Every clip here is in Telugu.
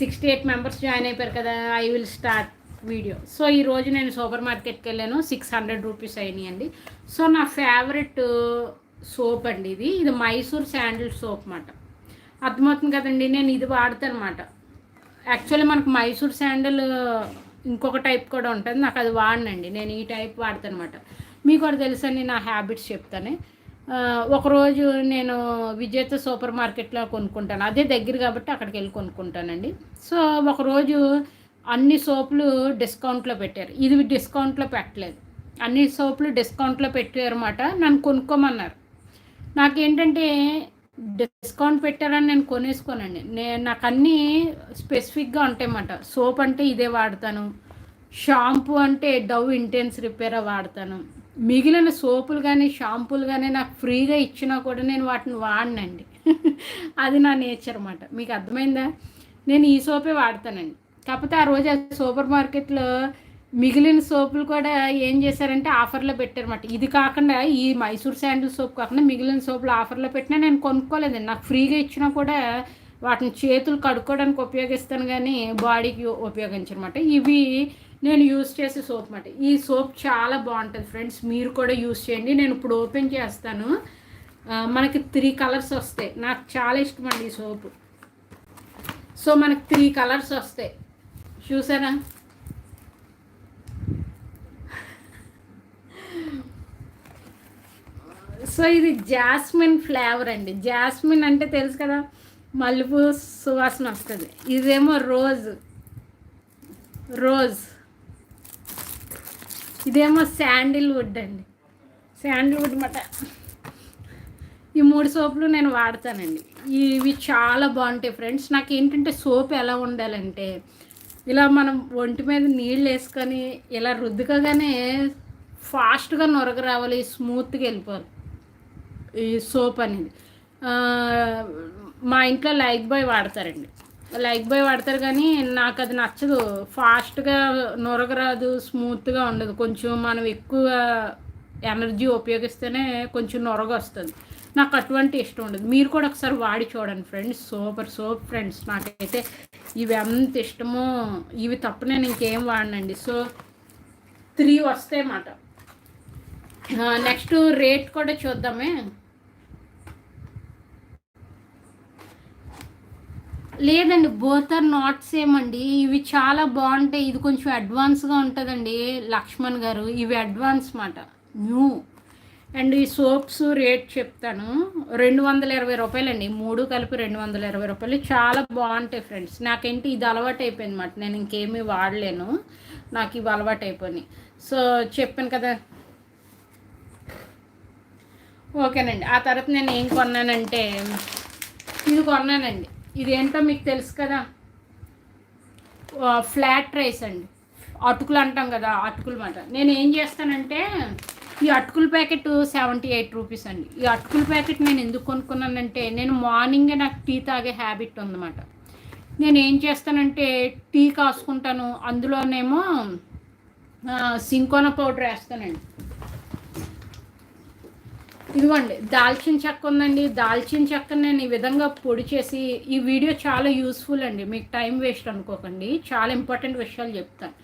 సిక్స్టీ ఎయిట్ మెంబర్స్ జాయిన్ అయిపోయారు కదా I will start video so ఈరోజు నేను సూపర్ మార్కెట్కి వెళ్ళాను సిక్స్ హండ్రెడ్ రూపీస్ అయినాయండి సో నా ఫేవరెట్ సోప్ అండి ఇది. ఇది మైసూర్ శాండిల్ సోప్ అన్నమాట. అర్థమవుతుంది కదండి నేను ఇది వాడతాను అనమాట యాక్చువల్లీ మనకు మైసూర్ శాండిల్ ఇంకొక టైప్ కూడా ఉంటుంది నాకు అది వాడనండి. నేను ఈ టైప్ వాడతాను అనమాట మీకు కూడా తెలుసండి నా హ్యాబిట్స్ చెప్తాను. ఒకరోజు నేను విజేత సూపర్ మార్కెట్లో కొనుక్కుంటాను. అదే దగ్గర కాబట్టి అక్కడికి వెళ్ళి కొనుక్కుంటానండి. సో ఒకరోజు అన్ని సోపులు డిస్కౌంట్లో పెట్టారు. ఇది డిస్కౌంట్లో పెట్టలేదు. అన్ని సోపులు డిస్కౌంట్లో పెట్టారన్నమాట నన్ను కొనుక్కోమన్నారు. నాకేంటంటే డిస్కౌంట్ పెట్టారని నేను కొనేసుకోనండి. నేను నాకు అన్నీ స్పెసిఫిక్గా ఉంటాయన్నమాట. సోప్ అంటే ఇదే వాడతాను. షాంపూ అంటే డవ్ ఇంటెన్స్ రిపేర్ వాడతాను. మిగిలిన సోపులు కానీ షాంపూలు కానీ నాకు ఫ్రీగా ఇచ్చినా కూడా నేను వాటిని వాడనండి. అది నా నేచర్ అన్నమాట. మీకు అర్థమైందా? నేను ఈ సోపే వాడతానండి. కాకపోతే ఆ రోజు సూపర్ మార్కెట్లో మిగిలిన సోపులు కూడా ఏం చేశారంటే ఆఫర్లో పెట్టారన్నమాట. ఇది కాకుండా ఈ మైసూర్ శాండిల్ సోప్ కాకుండా మిగిలిన సోపులు ఆఫర్లో పెట్టినా నేను కొనుక్కోలేదండి. నాకు ఫ్రీగా ఇచ్చినా కూడా వాటిని చేతులు కడుక్కోవడానికి ఉపయోగిస్తాను కానీ బాడీకి ఉపయోగించనమాట ఇవి నేను యూస్ చేసే సోప్ అన్నమాట. ఈ సోప్ చాలా బాగుంటుంది ఫ్రెండ్స్ మీరు కూడా యూస్ చేయండి. నేను ఇప్పుడు ఓపెన్ చేస్తాను. మనకి త్రీ కలర్స్ వస్తాయి. నాకు చాలా ఇష్టం అండి ఈ సోపు సో మనకి త్రీ కలర్స్ వస్తాయి. చూసారా? సో ఇది జాస్మిన్ ఫ్లేవర్ అండి. జాస్మిన్ అంటే తెలుసు కదా? మల్లెపూ సువాసన వస్తుంది. ఇదేమో రోజ్ రోజ్ ఇదేమో శాండిల్వుడ్ అండి. శాండిల్వుడ్ మాట. ఈ మూడు సోపులు నేను వాడతానండి. ఇవి చాలా బాగుంటాయి ఫ్రెండ్స్. నాకు ఏంటంటే సోప్ ఎలా ఉండాలంటే ఇలా మనం ఒంటి మీద నీళ్ళు వేసుకొని ఇలా రుద్దుగానే ఫాస్ట్గా నొరగ రావాలి స్మూత్గా వెళ్ళిపోవాలి ఈ సోప్ అనేది. మా ఇంట్లో లైక్ బాయ్ వాడతారండి. లైక్ బాయ్ వాడతారు కానీ నాకు అది నచ్చదు. ఫాస్ట్గా నొరగరాదు స్మూత్గా ఉండదు. కొంచెం మనం ఎక్కువ ఎనర్జీ ఉపయోగిస్తేనే కొంచెం నొరగ వస్తుంది నాకు అటువంటి ఇష్టం ఉండదు. మీరు కూడా ఒకసారి వాడి చూడండి ఫ్రెండ్స్. Super soap friends. నాకైతే ఇవి ఎంత ఇష్టమో ఇవి తప్ప నేను ఇంకేం వాడనండి. సో త్రీ వస్తాయి అన్నమాట నెక్స్ట్ రేట్ కూడా చూద్దామే. లేదండి బోత్ ఆర్ నాట్ సేమ్ అండి. ఇవి చాలా బాగుంటాయి. ఇది కొంచెం అడ్వాన్స్గా ఉంటుందండి లక్ష్మణ్ గారు. ఇవి అడ్వాన్స్ మాట. న్యూ అండ్ ఈ సోప్స్ రేట్ చెప్తాను. రెండు వందల ఇరవై రూపాయలండి. మూడు కలిపి రెండు వందల ఇరవై రూపాయలు. చాలా బాగుంటాయి ఫ్రెండ్స్ నాకేంటి ఇది అలవాటు అయిపోయింది మాట. నేను ఇంకేమీ వాడలేను. నాకు ఇవి అలవాటు అయిపోయినాయి. సో చెప్పాను కదా. ఓకేనండి. ఆ తర్వాత నేను ఏం కొన్నానంటే ఇది కొన్నానండి. ఇది ఏంటో మీకు తెలుసు కదా. ఫ్లాట్ రైస్ అండి. అటుకులు అంటాం కదా అటుకులు మాట. నేను ఏం చేస్తానంటే ఈ అటుకుల ప్యాకెట్ సెవెంటీ ఎయిట్ రూపీస్ అండి. ఈ అటుకుల ప్యాకెట్ నేను ఎందుకు కొనుక్కున్నానంటే నేను మార్నింగే నాకు టీ తాగే హ్యాబిట్ ఉందన్నమాట. నేను ఏం చేస్తానంటే టీ కాసుకుంటాను. అందులోనేమో సింకోన పౌడర్ వేస్తానండి. ఇదిగోండి దాల్చిన చెక్క ఉందండి. దాల్చిన చెక్క నేను ఈ విధంగా పొడి చేసి ఈ వీడియో చాలా యూస్ఫుల్ అండి. మీకు టైం వేస్ట్ అనుకోకండి. చాలా ఇంపార్టెంట్ విషయాలు చెప్తాను.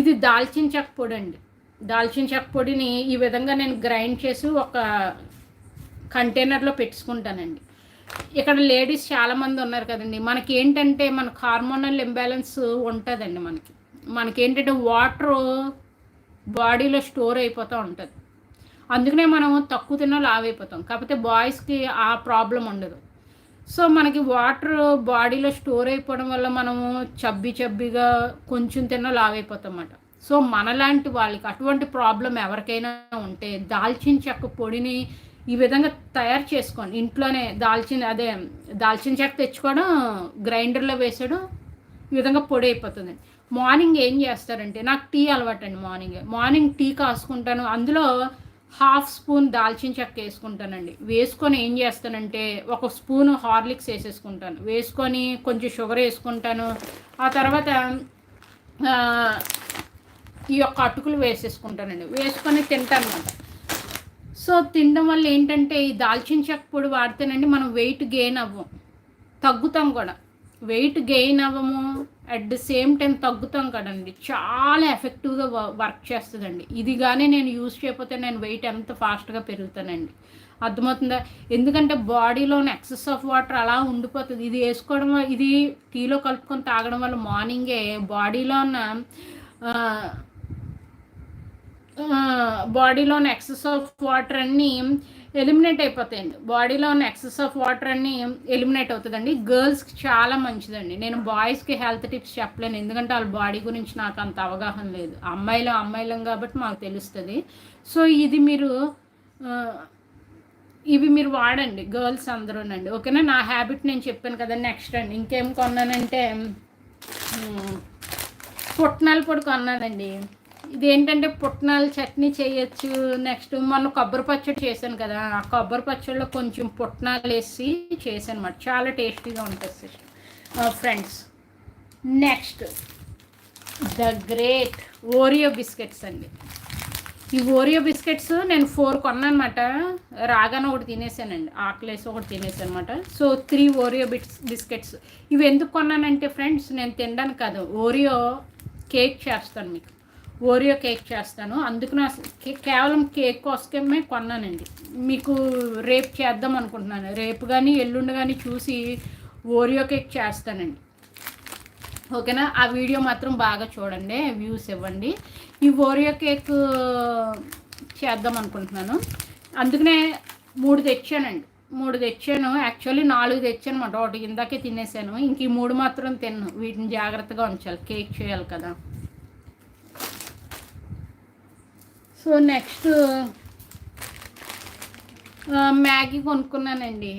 ఇది దాల్చిన చెక్క పొడి అండి. దాల్చిన చెక్క పొడిని ఈ విధంగా నేను గ్రైండ్ చేసి ఒక కంటైనర్లో పెట్టుకుంటానండి. ఇక్కడ లేడీస్ చాలామంది ఉన్నారు కదండి. మనకి ఏంటంటే మనకు హార్మోనల్ ఇంబ్యాలెన్స్ ఉంటుందండి మనకి. మనకి ఏంటంటే వాటర్ బాడీలో స్టోర్ అయిపోతూ ఉంటుంది. అందుకనే మనం తక్కువ తిన్నా లావ్ అయిపోతాం కాకపోతే బాయ్స్కి ఆ ప్రాబ్లం ఉండదు. సో మనకి వాటర్ బాడీలో స్టోర్ అయిపోవడం వల్ల మనము చబ్బి చబ్బిగా కొంచెం తిన్నా లావ్ అయిపోతాం అన్నమాట సో మనలాంటి వాళ్ళకి అటువంటి ప్రాబ్లం ఎవరికైనా ఉంటే దాల్చిన చెక్క పొడిని ఈ విధంగా తయారు చేసుకోండి ఇంట్లోనే దాల్చిన అదే దాల్చిన చెక్క తెచ్చుకోవడం గ్రైండర్లో వేసడం ఈ విధంగా పొడి అయిపోతుంది. మార్నింగ్ ఏం చేస్తారంటే నాకు టీ అలవాటు అండి మార్నింగ్. Morning tea కాసుకుంటాను. అందులో హాఫ్ స్పూన్ దాల్చిన చెక్క వేసుకుంటానండి. వేసుకొని ఏం చేస్తానంటే ఒక స్పూన్ హార్లిక్స్ వేసేసుకుంటాను. వేసుకొని కొంచెం షుగర్ వేసుకుంటాను. ఆ తర్వాత ఈ యొక్క అటుకులు వేసేసుకుంటానండి. వేసుకొని తింటాను అనమాట సో తినడం వల్ల ఏంటంటే ఈ దాల్చిన చెక్క పొడి వాడితేనండి మనం వెయిట్ గెయిన్ అవ్వం. తగ్గుతాం కూడా. వెయిట్ గెయిన్ అవ్వము. అట్ ద సేమ్ టైం తగ్గుతాం కదండి. చాలా ఎఫెక్టివ్గా వర్క్ చేస్తుందండి. ఇది కానీ నేను యూజ్ చేయకపోతే నేను వెయిట్ ఎంత ఫాస్ట్గా పెరుగుతానండి. అర్థమవుతుందా? ఎందుకంటే బాడీలోని ఎక్సెస్ ఆఫ్ వాటర్ అలా ఉండిపోతుంది. ఇది వేసుకోవడం ఇది టీలో కలుపుకొని తాగడం వల్ల మార్నింగే బాడీలో ఉన్న బాడీలోని ఎక్సెస్ ఆఫ్ వాటర్ అన్నీ ఎలిమినేట్ అయిపోతాయండి. బాడీలో ఉన్న ఎక్సెస్ ఆఫ్ వాటర్ అన్ని ఎలిమినేట్ అవుతుందండి. గర్ల్స్కి చాలా మంచిదండి. నేను బాయ్స్కి హెల్త్ టిప్స్ చెప్పలేను. ఎందుకంటే వాళ్ళ బాడీ గురించి నాకు అంత అవగాహన లేదు. అమ్మాయిలు అమ్మాయిలం కాబట్టి మాకు తెలుస్తుంది. సో ఇది మీరు ఇవి మీరు వాడండి. గర్ల్స్ అందరూనండి. ఓకేనా? నా హ్యాబిట్ నేను చెప్పాను కదా నెక్స్ట్ అండి. ఇంకేం కొన్నానంటే పుట్నాల పొడి కొన్నానండి. ఇదేంటంటే పుట్నాల చట్నీ చేయొచ్చు. నెక్స్ట్ మొన్న కొబ్బరి పచ్చడి చేశాను కదా. ఆ కొబ్బరి పచ్చడిలో కొంచెం పుట్నాలు వేసి చేశాను అనమాట చాలా టేస్టీగా ఉంటుంది friends next the great Oreo biscuits అండి. ఈ ఓరియో బిస్కెట్స్ నేను ఫోర్ కొన్నానమాట రాగానే ఒకటి తినేసానండి. ఆకలేసి ఒకటి తినేసాను అనమాట so three Oreo bits biscuits ఇవి ఎందుకు కొన్నానంటే ఫ్రెండ్స్ నేను తినడానికి కాదు. ఓరియో కేక్ చేస్తాను మీకు. ఓరియో కేక్ చేస్తాను. అందుకు నా కేవలం కేక్ కోసమే కొన్నానండి. మీకు రేపు చేద్దాం అనుకుంటున్నాను. రేపు కానీ ఎల్లుండి కానీ చూసి ఓరియో కేక్ చేస్తానండి. ఓకేనా? ఆ వీడియో మాత్రం బాగా చూడండి వ్యూస్ ఇవ్వండి. ఈ ఓరియో కేక్ చేద్దాం అనుకుంటున్నాను. అందుకనే మూడు తెచ్చానండి. మూడు తెచ్చాను. యాక్చువల్లీ నాలుగు తెచ్చాను అనమాట ఒకటి ఇందాకే తినేసాను. ఇంక ఈ మూడు మాత్రం తిన్ను. వీటిని జాగ్రత్తగా ఉంచాలి. కేక్ చేయాలి కదా. సో నెక్స్ట్ మ్యాగీ కొనుక్కున్నానండి.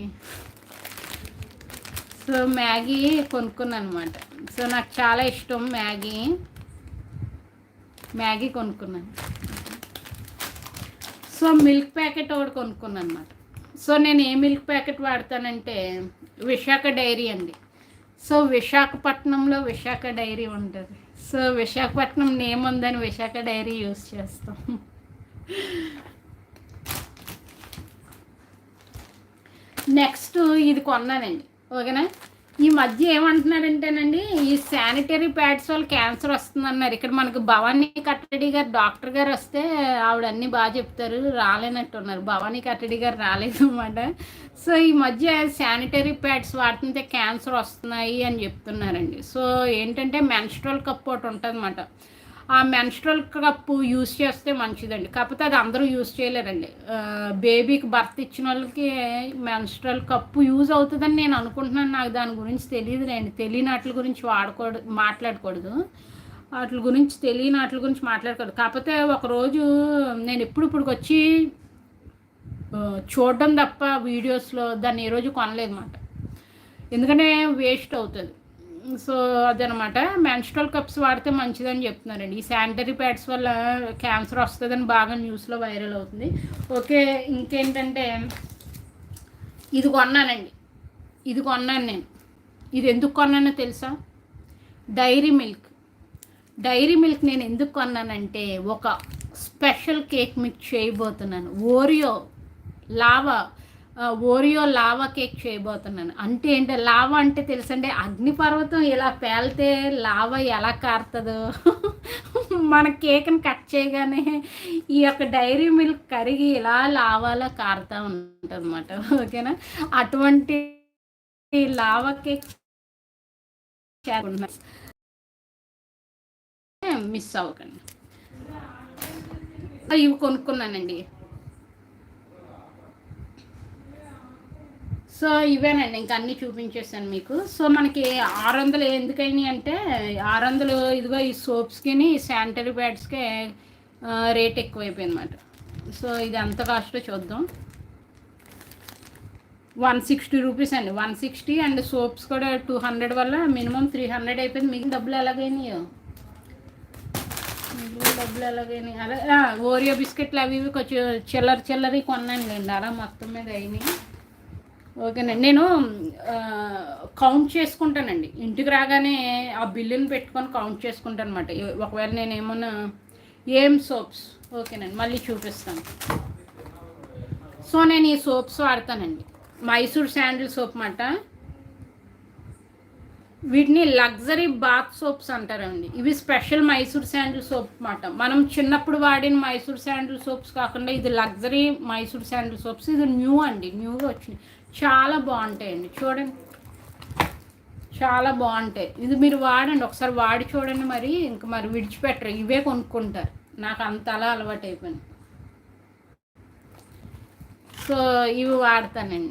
సో మ్యాగీ కొనుక్కున్నాను అనమాట సో నాకు చాలా ఇష్టం మ్యాగీ. మ్యాగీ కొనుక్కున్నాను. సో మిల్క్ ప్యాకెట్ ఒకటి కొనుక్కున్నాను అనమాట సో నేను ఏ మిల్క్ ప్యాకెట్ వాడతానంటే విశాఖ డైరీ అండి. సో విశాఖపట్నంలో విశాఖ డైరీ ఉంటుంది. సో విశాఖపట్నం నేమ్ ఉందని విశాఖ డైరీ యూస్ చేస్తాం. నెక్స్ట్ ఇది కొన్నానండి ఓకేనా? ఈ మధ్య ఏమంటున్నారంటేనండి ఈ శానిటరీ ప్యాడ్స్ వాళ్ళు క్యాన్సర్ వస్తుందన్నారు. ఇక్కడ మనకు భవానీ కట్టడి గారు డాక్టర్ గారు వస్తే ఆవిడ అన్నీ బాగా చెప్తారు రాలేనట్టు ఉన్నారు. భవానీ కట్టడి గారు రాలేదు అనమాట సో ఈ మధ్య శానిటరీ ప్యాడ్స్ వాడుతుంటే క్యాన్సర్ వస్తున్నాయి అని చెప్తున్నారండి. సో ఏంటంటే మెన్స్ట్రల్ కప్ ఒకటి ఉంటుంది అనమాట ఆ మెన్స్ట్రల్ కప్పు యూస్ చేస్తే మంచిదండి. కాకపోతే అది అందరూ యూస్ చేయలేరండి. బేబీకి బర్త్ ఇచ్చిన వాళ్ళకి మెన్స్ట్రల్ కప్పు యూజ్ అవుతుందని నేను అనుకుంటున్నాను. నాకు దాని గురించి తెలియదు లేండి. తెలియని వాటి గురించి వాడకూడదు మాట్లాడకూడదు. వాటి గురించి తెలియని వాటి గురించి మాట్లాడకూడదు. కాకపోతే ఒకరోజు నేను ఇప్పుడు ఇప్పుడు వచ్చి చూడడం తప్ప వీడియోస్లో దాన్ని ఏ రోజు కొనలేదు అనమాట ఎందుకంటే వేస్ట్ అవుతుంది. సో అదనమాట. మెన్స్ట్రల్ కప్స్ వాడితే మంచిదని చెప్తున్నారండి. ఈ శానిటరీ ప్యాడ్స్ వల్ల క్యాన్సర్ వస్తుందని బాగా న్యూస్లో వైరల్ అవుతుంది. ఓకే ఇంకేంటంటే ఇది కొన్నానండి. ఇది కొన్నాను నేను. ఇది ఎందుకు కొన్నానో తెలుసా? Dairy milk. డైరీ మిల్క్ నేను ఎందుకు కొన్నానంటే ఒక స్పెషల్ కేక్ మిక్స్ చేయబోతున్నాను. Oreo lava Oreo lava cake చేయబోతున్నాను. అంటే ఏంటి లావా అంటే తెలుసండి అగ్నిపర్వతం ఇలా పేలితే లావా ఎలా కారుతుందో. మన కేక్ని కట్ చేయగానే ఈ యొక్క డైరీ మిల్క్ కరిగి ఇలా లావాలో కారుతూ ఉంటుంది అనమాట ఓకేనా? అటువంటి లావా కేక్ మిస్ అవ్వకండి. ఇవి కొనుక్కున్నానండి. సో ఇవేనండి ఇంకా అన్నీ చూపించేసాను మీకు. సో మనకి ఆరు వందలు ఎందుకైనాయి అంటే ఆరు వందలు ఇదిగో ఈ సోప్స్కి ఈ శానిటరీ ప్యాడ్స్కే రేట్ ఎక్కువైపోయింది అనమాట సో ఇది ఎంత కాస్టో చూద్దాం. వన్ సిక్స్టీ రూపీస్ అండి. వన్ సిక్స్టీ అండ్ సోప్స్ కూడా టూ హండ్రెడ్ వల్ల మినిమం త్రీ హండ్రెడ్ అయిపోయింది. మిగిలిన డబ్బులు ఎలాగైనాయో? మిగిలిన డబ్బులు ఎలాగైనాయి? అలా ఓరియో బిస్కెట్లు అవి ఇవి కొంచెం చిల్లర చిల్లరి కొన్నాను అలా మొత్తం మీద అయినాయి. ఓకేనండి నేను కౌంట్ చేసుకుంటానండి. ఇంటికి రాగానే ఆ బిల్లుని పెట్టుకొని కౌంట్ చేసుకుంటాను అనమాట ఒకవేళ నేను ఏమన్నా ఏం సోప్స్ ఓకేనండి మళ్ళీ చూపిస్తాను. సో నేను ఈ సోప్స్ వాడతానండి. మైసూర్ శాండిల్ సోప్ మాట. వీటిని లగ్జరీ బాత్ సోప్స్ అంటారండి. ఇవి స్పెషల్ మైసూర్ శాండిల్ సోప్ అన్నమాట. మనం చిన్నప్పుడు వాడిన మైసూర్ శాండిల్ సోప్స్ కాకుండా ఇది లగ్జరీ మైసూర్ శాండిల్ సోప్స్. ఇది న్యూ అండి న్యూగా వచ్చినాయి. చాలా బాగుంటాయండి. చూడండి. చాలా బాగుంటాయి. ఇది మీరు వాడండి. ఒకసారి వాడి చూడండి మరి. ఇంకా మరి విడిచిపెట్టరు. ఇవే కొనుక్కుంటారు. నాకు అంత అలా అలవాటు అయిపోయింది సో ఇవి వాడతానండి.